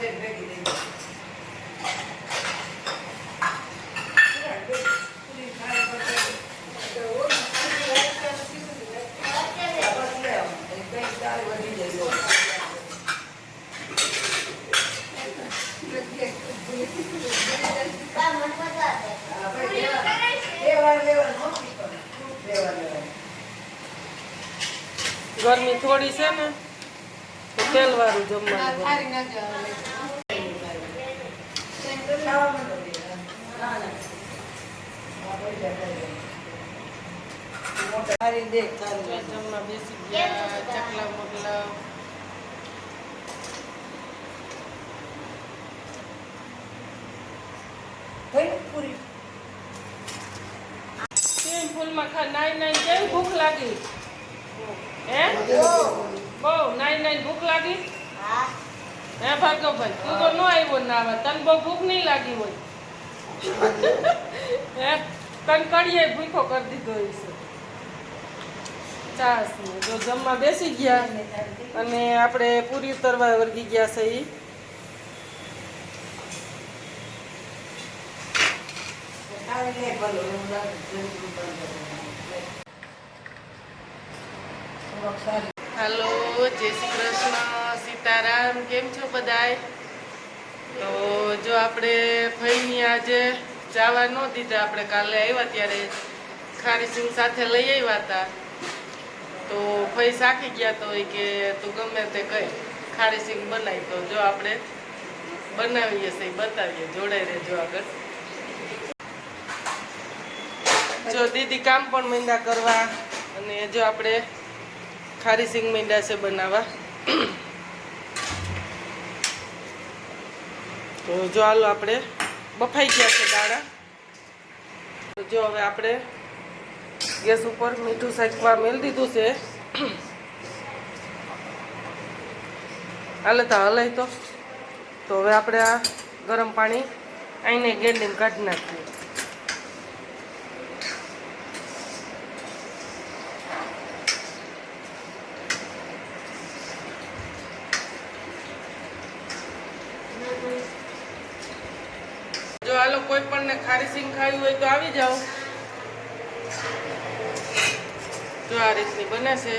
બધે ભેગી થઈ ગઈ. પૂરી ખાઈ પછી તો ઓલું પૂરી વાટકાનું કીધું હતું ને, આ બસ લે આમ. એ કંઈક દાળ વધી જાય એવું. હા, ભાઈ, બે વાર લેવાનું, મોટી પણ. બે વાર લેવાનું. ગરમી થોડી છે ને તો તેલ વાળું જમવાનું બને. ખાવા માંડો બે. ના, ના. હા, ભાઈ, જા, ખાઈ લે. મોટા સારી દેખ, સારું જમવા બેસી ગયા ચકલા મોગલા પૂરી સ્વિમિંગ પુલમાં ખા નાઈ નાઈ કેવી ભૂખ લાગી હે. બહુ નાઈ નાઈ ભૂખ લાગી હે ભાર્ગવભાઈ તું તો ન આવ્યો ના તને બહુ ભૂખ નહીં લાગી હોય હે? તને ભૂખો કરી દીધો છે. ચાસ જો જમવા બેસી ગયા અને આપણે પૂરી ઉતરવા વર્ગી ગયા છે સારી હાલો, જય શ્રી કૃષ્ણ. સીતારામ, કેમ છો બધાય? તો જો આપણે ફઈની આજે જવા ન દીધા. આપણે કાલે આવ્યા ત્યારે ખારી સિંગ સાથે લઈ આવ્યા હતા. તો ફઈ સાખી ગયા તો એ કે, તું ગમે તે કઈ ખારી સિંગ બનાવી તો જો આપણે બનાવીએ છે બતાવીએ. જોડાઈ રહેજો આગળ. જો દીદી કામ પણ મીંડા કરવા અને જો આપણે ખારી સિંગ મીંડા છે બનાવવા. તો જો હાલો આપણે બફાઈ ગયા છે દાણા તો જો હવે આપણે ગેસ ઉપર મીઠું સાકવા મેળ દીધું છે. હાલે તો હલાય તો. તો હવે આપણે આ ગરમ પાણી આઈને ગેંડીને કાઢી નાખીએ જો હાલો કોઈ પણ ને ખારી સિંગ ખાવી હોય તો આવી જાઓ. જો આ રીતની બને છે.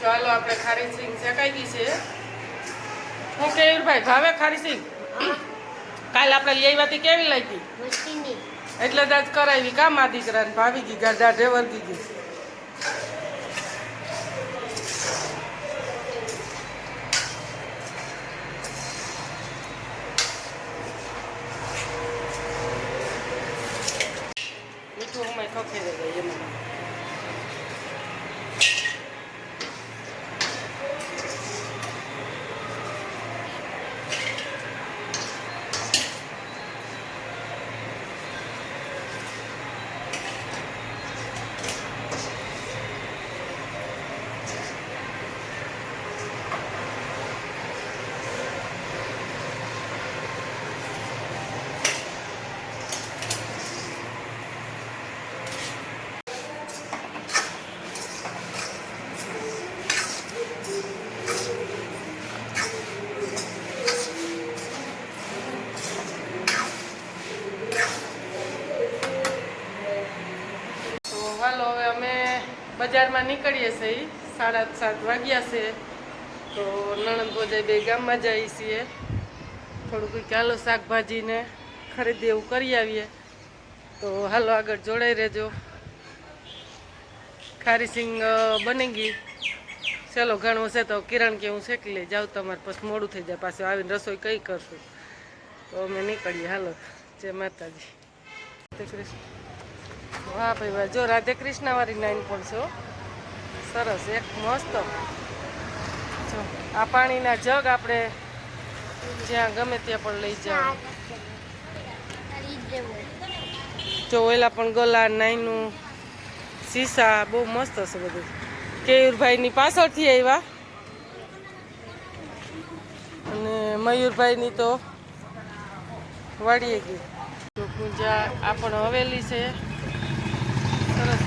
ચાલો આપણે ખારી સિંગ શેકાઈ ગઈ છે. હું કેવીરભાઈ ભાવે ખારી સિંગ? કાલ આપણે લઈ હતી કેવી લાગી? એટલે દાદ કરાવી કામ આ દીકરાને ભાવી ગઈ ગાઢા ઢેવર ગઈ મીઠું અમે ખખેરે ગઈ એમાં તો હાલો હવે અમે બજારમાં નીકળીએ છીએ સાડા સાત વાગ્યા છે. તો નણંદ ભોજાઈ બે ગામમાં જઈએ છીએ. થોડુંક ચાલો શાકભાજીને ખરીદી એવું કરી આવીએ. તો હાલો આગળ જોડાઈ રહેજો. ખારી સિંગ બની ગઈ. ચાલો, ઘણું છે તો કિરણ કે હું શેકી લઈ જાઉં તમારે, પછી મોડું થઈ જાય, પાછું આવીને રસોઈ કઈ કરશું. તો અમે નીકળીએ. હાલો, જય માતાજી. કૃષ્ણ. વાહ ભાઈ, વાહ. જો રાધે કૃષ્ણ નાઈન પણ છો સરસ, એક મસ્ત. જો, આ પાણીના જગ આપણે જ્યાં ગમે ત્યાં પણ લઈ જાવ જો, ઓલા પણ ગલા, નાઈનું સીસા બહુ મસ્ત હશે બધું. કેયુરભાઈની પાછળથી આવ્યા અને મયુરભાઈની તો વાડીએ ગઈ. પૂજા આ પણ હવેલી છે.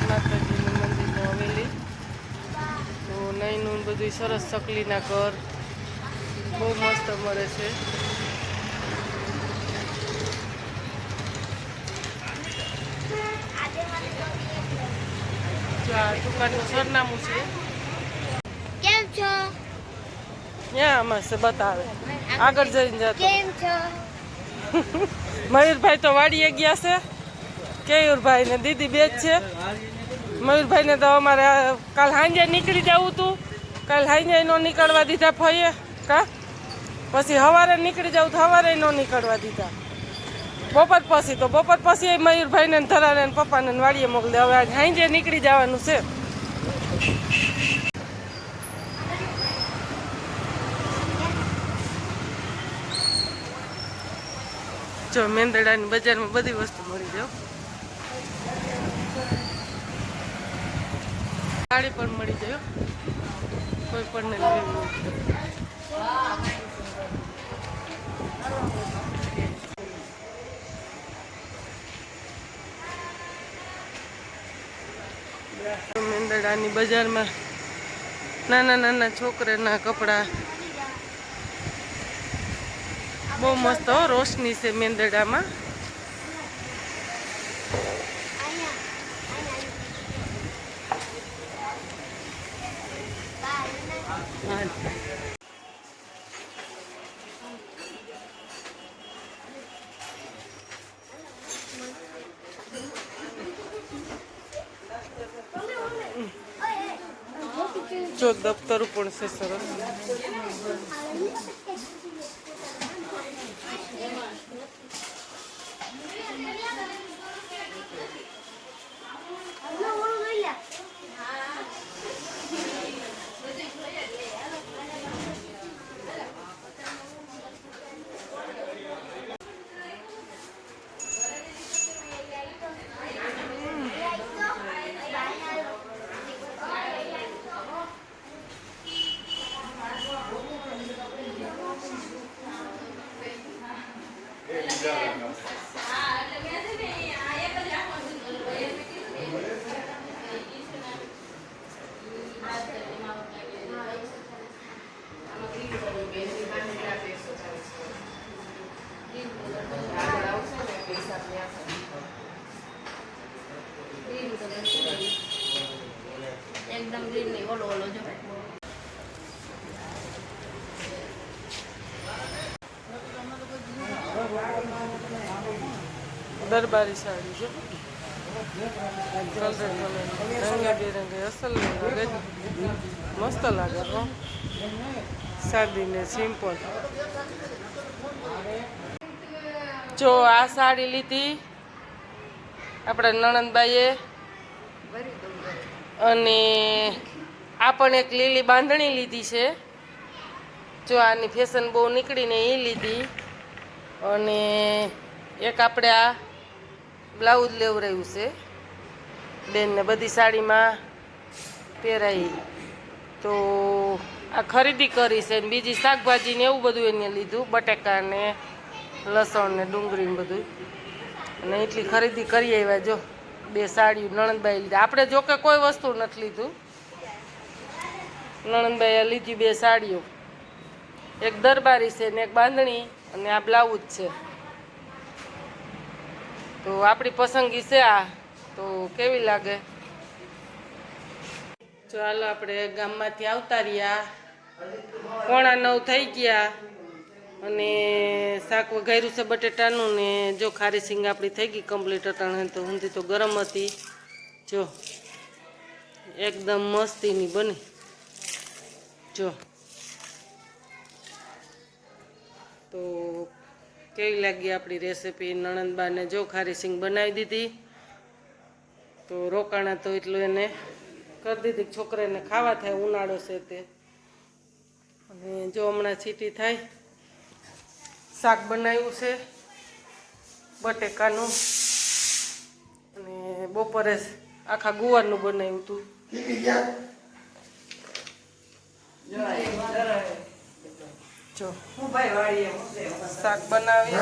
માતાજીનું મંદિરમાં હવેલી. તો નઈનું બધું સરસ ચકલીના ઘર. બહુ મસ્ત મળે છે. આ દુકાનનું સરનામું છે. કેમ છો? ત્યાં બતાવે. આગળ જઈને જતો. કેમ છો? મયુરભાઈ તો વાડીએ ગયા છે. કેયુરભાઈ ને દીદી બે જ છે. મયુરભાઈ ને તો અમારે કાલ સાંજે નીકળી જવું હતું કાલ સાંજે નો નીકળવા દીધા ફઈએ. કા? પછી સવારે નીકળી જવું તો સવારે નો નીકળવા દીધા. બપોર પછી તો, બપોર પછી એ મયુરભાઈ ધરાને પપ્પાને વાળીએ મોકલી હવે આજ સાંજે નીકળી જવાનું છે. જો મેંદડાની બજારમાં બધી વસ્તુ મળી જાવ સાડી પણ મળી જાય કોઈ પણ ને. મેંદડાની બજારમાં નાના નાના છોકરાના કપડાં. બહુ મસ્ત રોશની છે મેંદડામાં જો દફતર પણ છે સરસ એકદમ ગ્રીન નહીં ઓલો ઓલો જો દરબારી સાડી છે. રંગે બેરંગે અસલ લાગે મસ્ત લાગે હો. સાદી ને સિમ્પલ જો આ સાડી લીધી આપણા નણંદબાઈએ. અને આ પણ એક લીલી બાંધણી લીધી છે. જો આની ફેશન બહુ નીકળીને એ લીધી. અને એક આપણે આ બ્લાઉઝ લેવરાયું છે. બેનને બધી સાડીમાં પહેરાઈ. તો આ ખરીદી કરી છે બીજી શાકભાજી ને એવું બધું એને લીધું બટેકા ને લસણ ને ડુંગળી ને બધું. અને એટલી ખરીદી કરી આવ્યા જો, બે સાડીઓ નણંદબાઈ લીધી. આપણે જો કે કોઈ વસ્તુ નથી લીધું. નણંદબાઈએ લીધી બે સાડીઓ. એક દરબારી છે ને એક બાંધણી અને આ બ્લાઉઝ છે. તો આપણી પસંદગી છે આ. તો કેવી લાગે? ચાલો આપણે ગામમાંથી આવતા રહ્યા. પોણા નવ થઈ ગયા. અને શાક વઘાર્યું છે બટેટાનું ને જો ખારી સિંગ આપણી થઈ ગઈ કમ્પ્લીટ અટાણે, તો ઊંધી તો ગરમ હતી. જો, એકદમ મસ્તીની બની. જો. તો કેવી લાગી આપણી રેસીપી નણંદબાને? જો ખારી સિંગ બનાવી દીધી, તો રોકાણા તો એટલું એને કરી દીધી છોકરાને ખાવા થાય, ઉનાળો છે તે. અને જો હમણાં સીટી થાય, શાક બનાવ્યું છે, બટેકાનું. અને બપોરે આખા ગુવારનું બનાવ્યું હતું. જો શાક બનાવી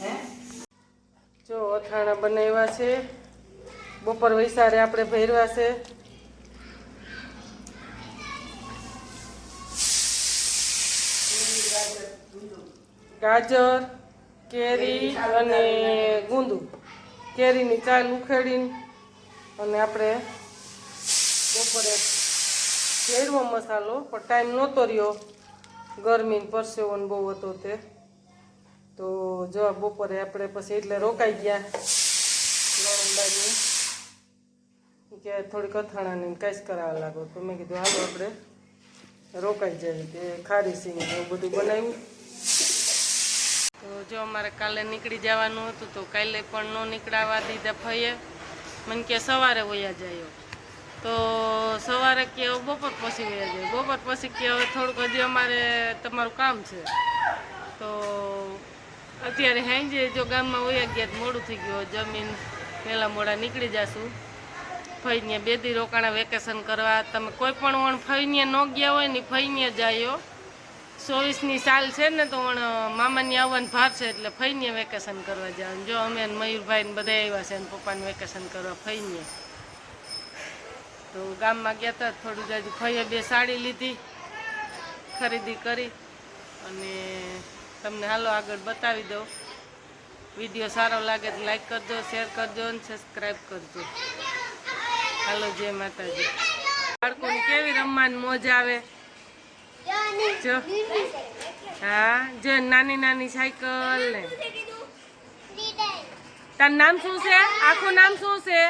હે જો અથાણા બનાવ્યા છે. બપોર વૈસારે આપણે ભેરવા છે. ગાજર કેરી અને ગુંદુ. કેરીની ચાલ ઉખેડીને અને આપણે બપોરે ભેળવો મસાલો, પણ ટાઈમ નહોતો રહ્યો. ગરમીને પરસેવોને બહુ હતો તે. તો જો બપોરે આપણે પછી એટલે રોકાઈ ગયા. નણંદાની કે થોડીક અથાણાની કાંઈ કરાવવા લાગો. તો મેં કીધું, હાલો આપણે રોકાઈ જાય તે ખારી સિંગ એવું બધું બનાવ્યું. તો જો અમારે કાલે નીકળી જવાનું હતું તો કાલે પણ ન નીકળાવા દીધા ફઈએ. મને કે સવારે વયા જાય. તો સવારે કે બપોર પછી વયા જાય. બપોર પછી કે હવે થોડુંક હજી અમારે તમારું કામ છે. તો અત્યારે હાંજે જો ગામમાં વયા ગયા મોડું થઈ ગયું. જમીન પહેલાં મોડા નીકળી જશું. ફઈને બે દી રોકાણા વેકેશન કરવા. તમે કોઈ પણ વણ ફઈને ન ગયા હોય ને ફઈને જાયો. ચોવીસની સાલ છે ને તો પણ મામાની આવવાનું ભાર છે એટલે ફઈને વેકેશન કરવા જવાનું. જો અમે મયુરભાઈ ને બધા આવ્યા છે ને પપ્પાને વેકેશન કરવા ફઈને. તો ગામમાં ગયા હતા થોડું જાજુ ફઈએ બે સાડી લીધી, ખરીદી કરી અને તમને હાલો આગળ બતાવી દઉં. વીડિયો સારો લાગે તો લાઈક કરજો શેર કરજો અને સબસ્ક્રાઈબ કરજો. હાલો, જય માતાજી. બાળકોને કેવી રમવાની મોજ આવે? જો. હા જો નાની નાની સાયકલ ને. તારું નામ શું છે? આખું નામ શું છે?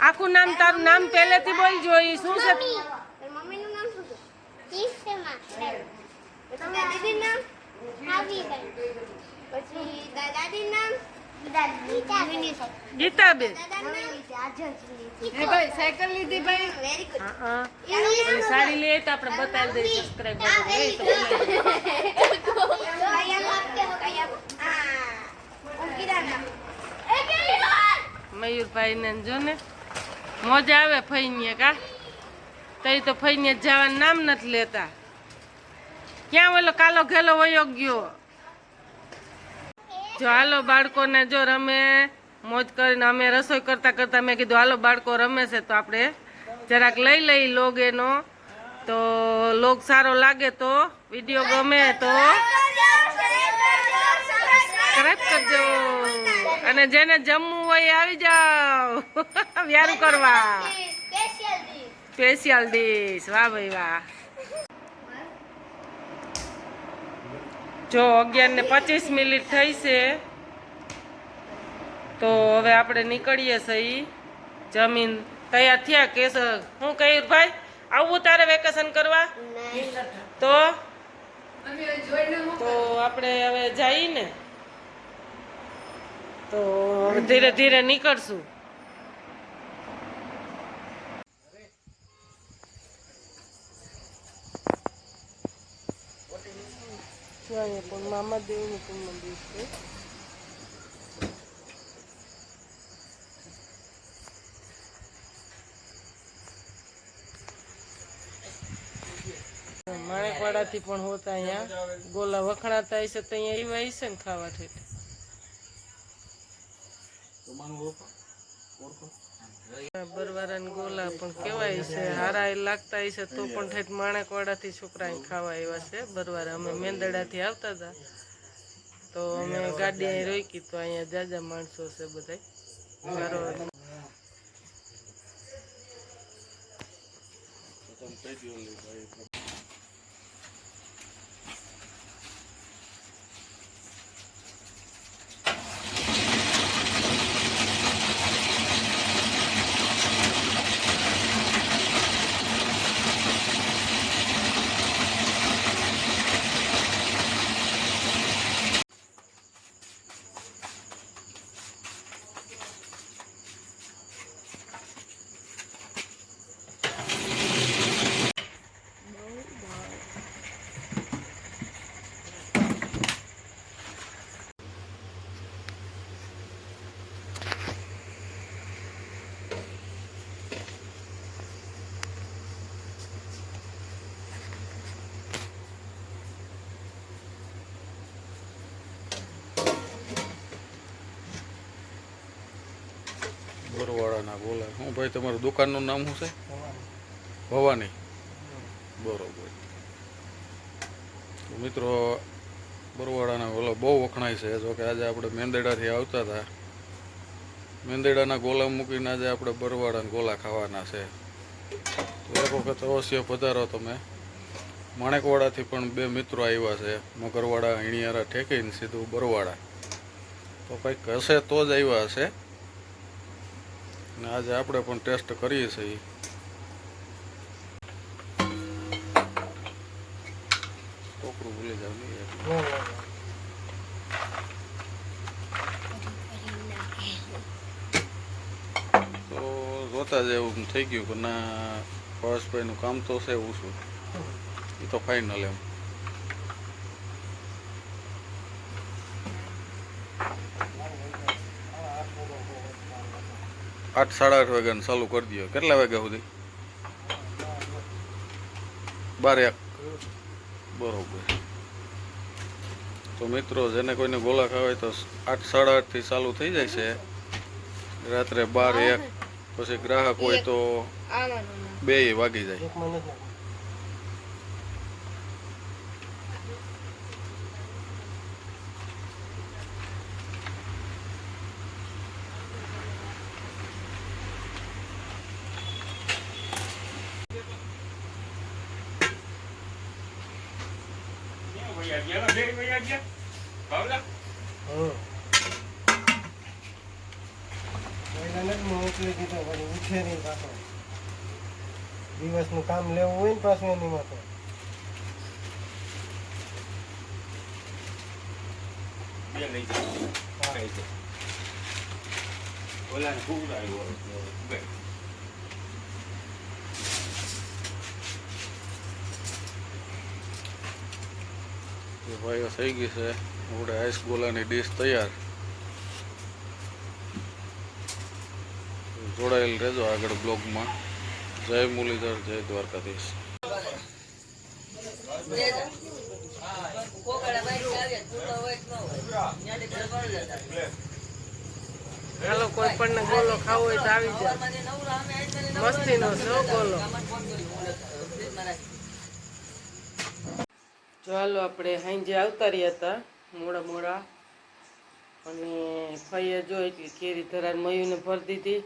આખું નામ તારું નામ પહેલેથી બોલ જોઈ શું છે? મમ્મીનું નામ? ગીતાબેન. ભાઈ સાયકલ લીધી ભાઈ. વેરી ગુડ સાડી લે તો આપણે બતાવી દઈએ સબસ્ક્રાઈબર મયુરભાઈ ને જો ને મોજા આવે ફઈને કા? તઈ તો ફઈને જવાનું નામ નથી લેતા. ક્યાં ઓલો કાલો ઘેલો વયો ગયો? જો હાલો બાળકોને જો રમે મોજ કરીને અમે રસોઈ કરતા કરતા મેં કીધું હાલો બાળકો રમે છે. તો આપણે જરાક લઈ લઈ લોગ એનો. તો લોગ સારો લાગે તો વીડિયો ગમે તો સબસ્ક્રાઈબ કરજો. અને જેને જમવું હોય આવી જાઓ. વ્યારું કરવા. સ્પેશિયલ ડીશ વાહ ભાઈ વાહ. જો અગિયાર ને પચીસ મિનિટ થઈ છે, તો હવે આપણે નીકળીએ સહી જમીન તૈયાર થયા કે હું કહ્યું, ભાઈ, આવું તારે વેકેશન કરવા? તો? તો આપણે હવે જઈએ ને. તો ધીરે ધીરે નીકળશું. જો અહીંયા પણ મામા દેવનું પણ મંદિર છે માણેકવાડાથી પણ હોતા અહીંયા. ગોલા વખણાતા હશે તો અહીંયા એવા હશે ને ખાવા ઠેઠ. બરવારા ગોલા પણ કેવાય છે. હારા એ લાગતા છે તો પણ થાય માણેકવાડા થી છોકરા ખાવા આવ્યા છે. બરવારા અમે મેંદડા થી આવતા હતા. તો અમે ગાડી અહીં રોકી તો અહીંયા જાજા માણસો છે બધા સારો ગોલા શું ભાઈ, તમારું દુકાનનું નામ શું છે? ભવાની. બરોબર. મિત્રો બરવાડાના ગોલા બહુ વખણાય છે. જો કે આજે આપણે મેંદેડાથી આવતા હતા. મેંદેડાના ગોલા મૂકીને આજે આપણે બરવાડાના ગોલા ખાવાના છે. તો એક વખત અવશ્ય પધારો તમે. માણેકવાડાથી પણ બે મિત્રો આવ્યા છે. મગરવાડા, હીણિયારા, ઠેકીને સીધું બરવાડા તો કંઈક હશે તો જ આવ્યા હશે. ને આજે આપણે પણ ટેસ્ટ કરીએ છીએ. ટોકરું ભૂલી જાવ નહીં તો જોતા જ એવું થઈ ગયું કે ના પરેશભાઈનું કામ તો છે એવું શું એ તો ફાઇનલ એમ. આઠ સાડા આઠ વાગ્યાને ચાલુ કરી દો કેટલા વાગ્યા સુધી? બાર એક. બરોબર. તો મિત્રો જેને કોઈને ગોલા ખાવા હોય તો આઠ સાડા આઠથી ચાલુ થઈ જાય છે. રાત્રે બાર એક. પછી ગ્રાહક હોય તો બે વાગી જાય. મોકલી દીધો વળી ઉઠે નહીં પાછો. દિવસનું કામ લેવું હોય ને પાછું એની માટે. ભાઈઓ થઈ ગઈ છે. આપણે આઈસ ગોલાની ડીશ તૈયાર. જોડાયેલ રહેજો આગળ બ્લોગમાં. જય મુરલીધર, જય દ્વારકાધીશ. હાલો, કોઈ પણ ગોલો ખાવો હોય તો આવી જાય મસ્તી નો ગોલો હાલો આપણે હાંજે આવતા રહ્યા હતા, મોડા મોડા. અને ફઈએ જો એટલી કેરી ધરાર મયુને ભરી દીધી.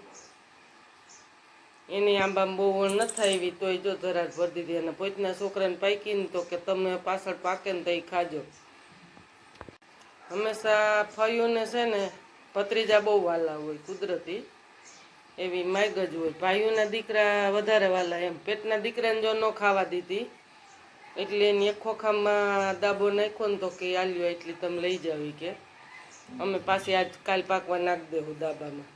એની આંબામાં બહુ ન થાય એવી તોય જો ધરાર ભરી દીધી. અને પોતના છોકરાને પાકીને તો કે તમે પાછળ પાકે ને તો ખાજો. હંમેશા ફયુને છે ને, ભત્રીજા બહુ વાલા હોય, કુદરતી. એવી માગ જ હોય. ભાઈઓના દીકરા વધારે વાલા એમ. પેટના દીકરાને જો ન ખાવા દીધી એટલે એને એક ખોખામાં દાબો નાખ્યો ને તો કે આલ્યો એટલી તમે લઈ જાવી કે. અમે પાછી આજ કાલ પાકવા નાખી દેવું દાબામાં.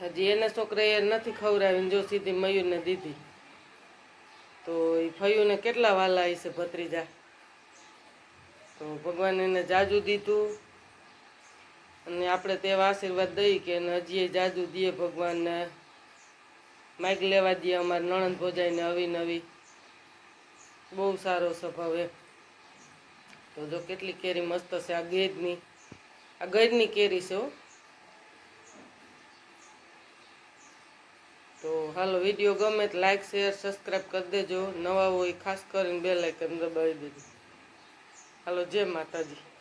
હજી એના છોકરાએ નથી ખવડાવીને જો સીધી મયુરને દીધી. તો એ ફયુને કેટલા વાલા હશે ભત્રીજા? તો ભગવાન એને જાજુ દીધું. અને આપણે તેવા આશીર્વાદ દઈ કે એને હજી એ જાજુ દઈએ ભગવાનને. માઇક લેવા દઈએ અમારે નણંદ ભોજાઈને નવી નવી. બહુ સારો સ્વભાવ એમ તો જો કેટલી કેરી મસ્ત છે, આ ગેજની. આ ગેજની કેરી છે. તો હાલો, વીડિયો ગમે તો લાઇક શેર સબસ્ક્રાઈબ કરી દેજો. નવા હોય ખાસ કરીને બે લાઇકન દબાવી દેજો. હાલો, જય માતાજી.